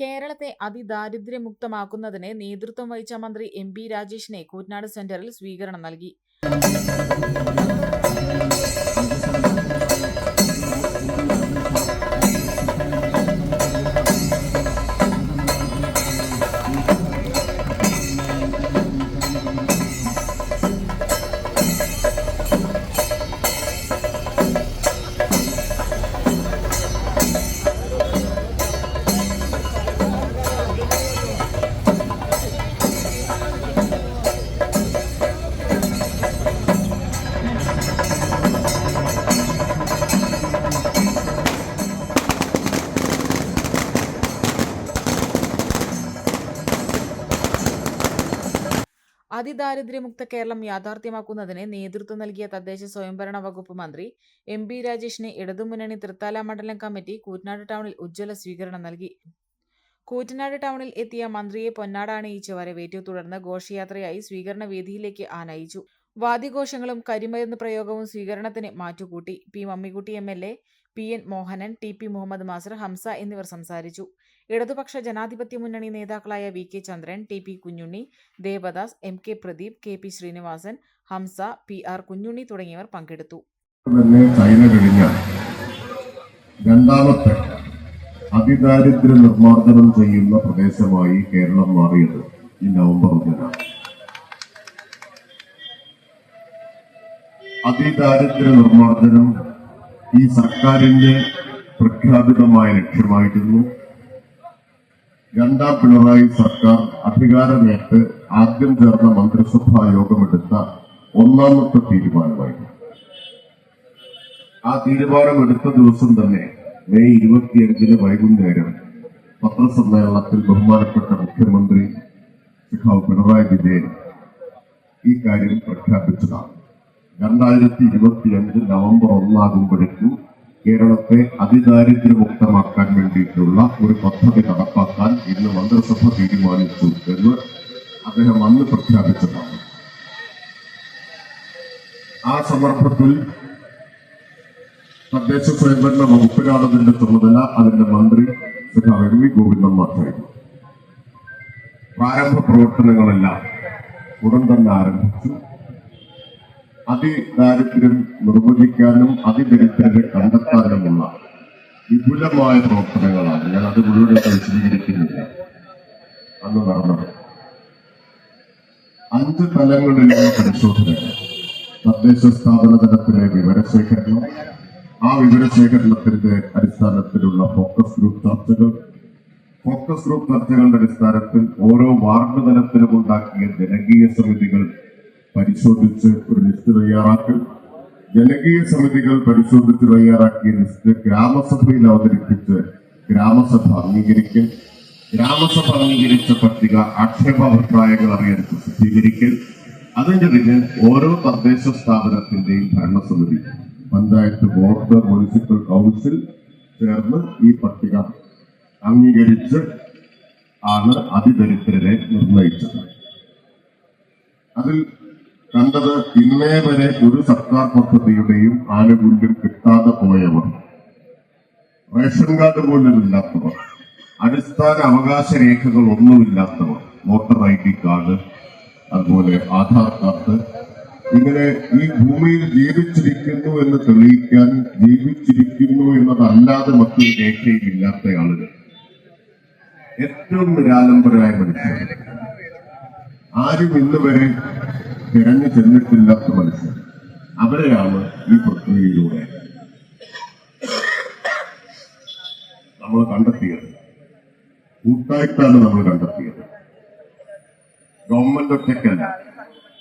കേരളത്തെ അതിദാരിദ്ര്യമുക്തമാക്കുന്നതിന് നേതൃത്വം വഹിച്ച മന്ത്രി എം രാജേഷിനെ കൂറ്റനാട് സെന്ററിൽ സ്വീകരണം നൽകി. അതിദാരിദ്ര്യമുക്ത കേരളം യാഥാർത്ഥ്യമാക്കുന്നതിന് നേതൃത്വം നൽകിയ തദ്ദേശ സ്വയംഭരണ വകുപ്പ് മന്ത്രി എം ബി രാജേഷിന് ഇടതുമുന്നണി തൃത്താല മണ്ഡലം കമ്മിറ്റി കൂറ്റനാട് ടൗണിൽ ഉജ്ജ്വല സ്വീകരണം നൽകി. കൂറ്റനാട് ടൗണിൽ എത്തിയ മന്ത്രിയെ പൊന്നാട അണിയിച്ച് വരവേറ്റു. തുടർന്ന് ഘോഷയാത്രയായി സ്വീകരണ വേദിയിലേക്ക് ആനയിച്ചു. വാദ്യഘോഷങ്ങളും കരിമരുന്ന് പ്രയോഗവും സ്വീകരണത്തിന് മാറ്റുകൂട്ടി. P Mammikutty M L A P N Mohanan T P Muhammad Masar Hamsa എന്നിവർ സംസാരിച്ചു. ഇടതുപക്ഷ ജനാധിപത്യ മുന്നണി നേതാക്കളായ V K Chandran T P Kunhunni Devadas M K Pradeep K P Srinivasan Hamsa P R Kunhunni തുടങ്ങിയവർ പങ്കെടുത്തു. രണ്ടാമത്തെ അതിദാരിദ്ര്യ നിർമ്മാർജനം ചെയ്യുന്ന പ്രദേശമായി കേരളം മാറിയത് ഈ നവംബർ ഒന്നിനാണ്. അതിദാരിദ്ര്യ നിർമ്മാർജനം ഈ സർക്കാരിന്റെ പ്രഖ്യാപിതമായ ലക്ഷ്യമായിരുന്നു. രണ്ടാം പിണറായി സർക്കാർ അധികാരമേറ്റ് ആദ്യം ചേർന്ന മന്ത്രിസഭാ യോഗമെടുത്ത ഒന്നാമത്തെ തീരുമാനമായിരുന്നു. ആ തീരുമാനമെടുത്ത ദിവസം തന്നെ മെയ് ഇരുപത്തിയഞ്ചിന് വൈകുന്നേരം പത്രസമ്മേളനത്തിൽ ബഹുമാനപ്പെട്ട മുഖ്യമന്ത്രി സഖാവ് പിണറായി വിജയൻ ഈ കാര്യം പ്രഖ്യാപിച്ചതാണ്. രണ്ടായിരത്തി ഇരുപത്തിയഞ്ച് നവംബർ ഒന്നാകുമ്പോഴേക്കും കേരളത്തെ അതിദാരിദ്ര്യമുക്തമാക്കാൻ വേണ്ടിയിട്ടുള്ള ഒരു പദ്ധതി നടപ്പാക്കാൻ ഇന്ന് മന്ത്രിസഭ തീരുമാനിച്ചു എന്ന് അദ്ദേഹം അന്ന് പ്രഖ്യാപിച്ചതാണ്. ആ സന്ദർഭത്തിൽ തദ്ദേശ സ്വയംഭരണ വകുപ്പിലാണതിന്റെ ചുമതല അതിന്റെ മന്ത്രി എം വി ഗോവിന്ദൻ മാറ്റായിരുന്നു പ്രാരംഭ പ്രവർത്തനങ്ങളെല്ലാം ഉടൻ തന്നെ ആരംഭിച്ചു. അതിദാരിദ്ര്യം നിർവചിക്കാനും അതിദരിദ്രരെ കണ്ടെത്താനുമുള്ള വിപുലമായ പ്രവർത്തനങ്ങളാണ്. ഞാൻ അത് മുഴുവൻ വിശദീകരിക്കുന്നില്ല. അന്ന് നടന്നത്. അഞ്ച് തലങ്ങളിലുള്ള പരിശോധനകൾ. തദ്ദേശ സ്ഥാപന തലത്തിലെ വിവരശേഖരണം. ആ വിവരശേഖരണത്തിന്റെ അടിസ്ഥാനത്തിലുള്ള ഫോക്കസ് ഗ്രൂപ്പ് ചർച്ചകൾ. ഫോക്കസ് ഗ്രൂപ്പ് ചർച്ചകളുടെ അടിസ്ഥാനത്തിൽ ഓരോ വാർഡ് തലത്തിലും ഉണ്ടാക്കിയ ജനകീയ സമിതികൾ പരിശോധിച്ച് ഒരു ലിസ്റ്റ് തയ്യാറാക്കും. ജനകീയ സമിതികൾ പരിശോധിച്ച് തയ്യാറാക്കിയ ലിസ്റ്റ് ഗ്രാമസഭയിൽ അവതരിപ്പിച്ച് ഗ്രാമസഭ അംഗീകരിക്കൽ. ഗ്രാമസഭ അംഗീകരിച്ച പട്ടിക ആക്ഷേപാഭിപ്രായങ്ങൾ അറിയാൻ പ്രസിദ്ധീകരിക്കൽ. അതിന്റെ പിന്നെ ഓരോ തദ്ദേശ സ്ഥാപനത്തിന്റെയും ഭരണസമിതി പഞ്ചായത്ത് ബോർഡ് മുനിസിപ്പൽ കൗൺസിൽ ചേർന്ന് ഈ പട്ടിക അംഗീകരിച്ച് ആണ് അതിദരിദ്രരെ നിർണയിച്ചത്. അതിൽ കണ്ടത് ഇന്നേ വരെ ഒരു സർക്കാർ പദ്ധതിയുടെയും ആനുകൂല്യം കിട്ടാതെ പോയവർ. റേഷൻ കാർഡ് പോലും ഇല്ലാത്തവർ. അടിസ്ഥാന അവകാശ രേഖകൾ ഒന്നുമില്ലാത്തവർ വോട്ടർ ഐ ഡി കാർഡ് അതുപോലെ ആധാർ കാർഡ്. ഇങ്ങനെ ഈ ഭൂമിയിൽ ജീവിച്ചിരിക്കുന്നു എന്ന് തെളിയിക്കാൻ ജീവിച്ചിരിക്കുന്നു എന്നതല്ലാതെ മറ്റൊരു രേഖയും ഇല്ലാത്ത ആളുകൾ. ഏറ്റവും നിരാലംബരായ മനുഷ്യർ. ആരും ഇന്ന് വരെ തിരഞ്ഞു ചെന്നിട്ടില്ലാത്ത മനുഷ്യർ അവരെയാണ് ഈ പ്രക്രിയയിലൂടെ നമ്മൾ കണ്ടെത്തിയത്. കൂട്ടായിട്ടാണ് നമ്മൾ കണ്ടെത്തിയത്. ഗവൺമെന്റ് ഒറ്റയ്ക്കല്ല.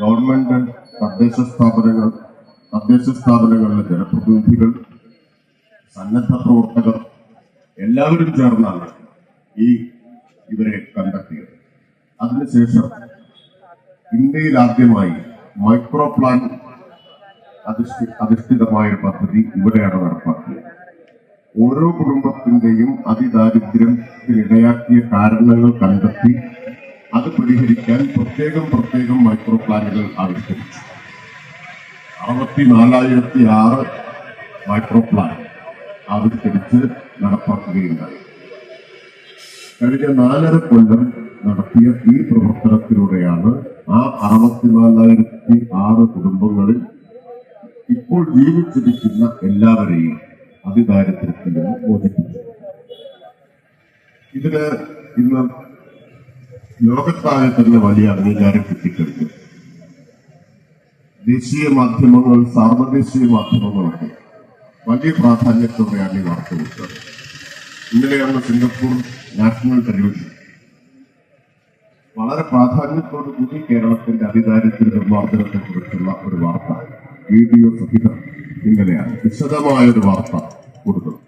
ഗവൺമെന്റ് തദ്ദേശ സ്ഥാപനങ്ങൾ തദ്ദേശ സ്ഥാപനങ്ങളിലെ ജനപ്രതിനിധികൾ സന്നദ്ധ പ്രവർത്തകർ എല്ലാവരും ചേർന്നാണ് ഈ ഇവരെ കണ്ടെത്തിയത്. അതിനുശേഷം ഇന്ത്യയിൽ ആദ്യമായി മൈക്രോ പ്ലാൻ അധിഷ്ഠി അധിഷ്ഠിതമായ പദ്ധതി ഇവിടെയാണ് നടപ്പാക്കിയത്. ഓരോ കുടുംബത്തിന്റെയും അതിദാരിദ്ര്യത്തിനിടയാക്കിയ കാരണങ്ങൾ കണ്ടെത്തി അത് പരിഹരിക്കാൻ പ്രത്യേകം പ്രത്യേകം മൈക്രോ പ്ലാനുകൾ ആവിഷ്കരിച്ചു. അറുപത്തിനാലായിരത്തി ആറ് മൈക്രോ പ്ലാൻ ആവിഷ്കരിച്ച് നടപ്പാക്കുകയുണ്ടായി. കഴിഞ്ഞ നാലര കൊല്ലം നടത്തിയ ഈ പ്രവർത്തനത്തിലൂടെയാണ് ആ അറുപത്തിനാലായിരത്തി ആറ് കുടുംബങ്ങളിൽ ഇപ്പോൾ ജീവിച്ചിരിക്കുന്ന എല്ലാവരെയും അതിദാരിദ്ര്യത്തിൽ നിന്ന് മോചിപ്പിച്ചു ഇതിന് ഇന്ന് ലോകത്താകെ തന്നെ വലിയ അംഗീകാരം കിട്ടിക്കഴിഞ്ഞു. ദേശീയ മാധ്യമങ്ങൾ സാർവദേശീയ മാധ്യമങ്ങളൊക്കെ വലിയ പ്രാധാന്യത്തോടെയാണ് ഈ വാർത്ത കൊടുത്തത് ഇന്നലെയാണ് സിംഗപ്പൂർ നാഷണൽ ടെലിവിഷൻ വളരെ പ്രാധാന്യത്തോടു കൂടി കേരളത്തിന്റെ അതിദാരിദ്ര്യ നിർമ്മാർജനത്തെ കുറിച്ചുള്ള ഒരു വാർത്ത വീഡിയോ സഹിതം ഇന്നലെയാണ്. വിശദമായ ഒരു വാർത്ത കൊടുത്തത്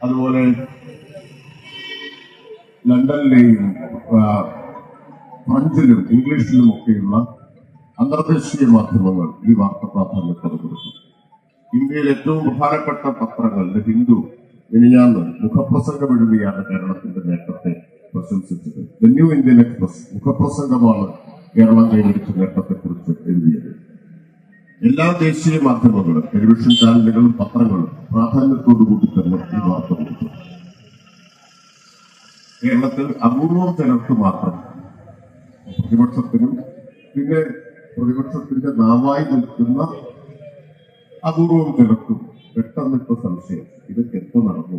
അതുപോലെ ലണ്ടനിലെയും ഫ്രഞ്ചിലും ഇംഗ്ലീഷിലും ഒക്കെയുള്ള അന്തർദേശീയ മാധ്യമങ്ങൾ ഈ വാർത്ത പ്രാധാന്യത്തോടെ കൊടുത്തു ഇന്ത്യയിൽ ഏറ്റവും പ്രധാനപ്പെട്ട പത്രങ്ങൾ ഹിന്ദു ഇനി ഞാൻ മുഖപ്രസംഗം എഴുതിയാണ് കേരളത്തിന്റെ നേട്ടത്തെ പ്രശംസിച്ചത്. ദ ന്യൂ ഇന്ത്യൻ എക്സ്പ്രസ് മുഖപ്രസംഗമാണ് കേരളം കൈവരിച്ച നേട്ടത്തെക്കുറിച്ച് എഴുതിയത്. എല്ലാ ദേശീയ മാധ്യമങ്ങളും ടെലിവിഷൻ ചാനലുകളും പത്രങ്ങളും പ്രാധാന്യത്തോടു കൂടി തന്നെ ഈ വാർത്ത കൊടുത്തു. കേരളത്തിൽ അപൂർവം ചിലർക്ക് മാത്രം പ്രതിപക്ഷത്തിനും പിന്നെ പ്രതിപക്ഷത്തിന്റെ നാവായി നിൽക്കുന്ന അപൂർവം ചിലർക്കും പെട്ടെന്നിട്ട സംശയം. ഇതൊക്കെ എപ്പോ നടന്നു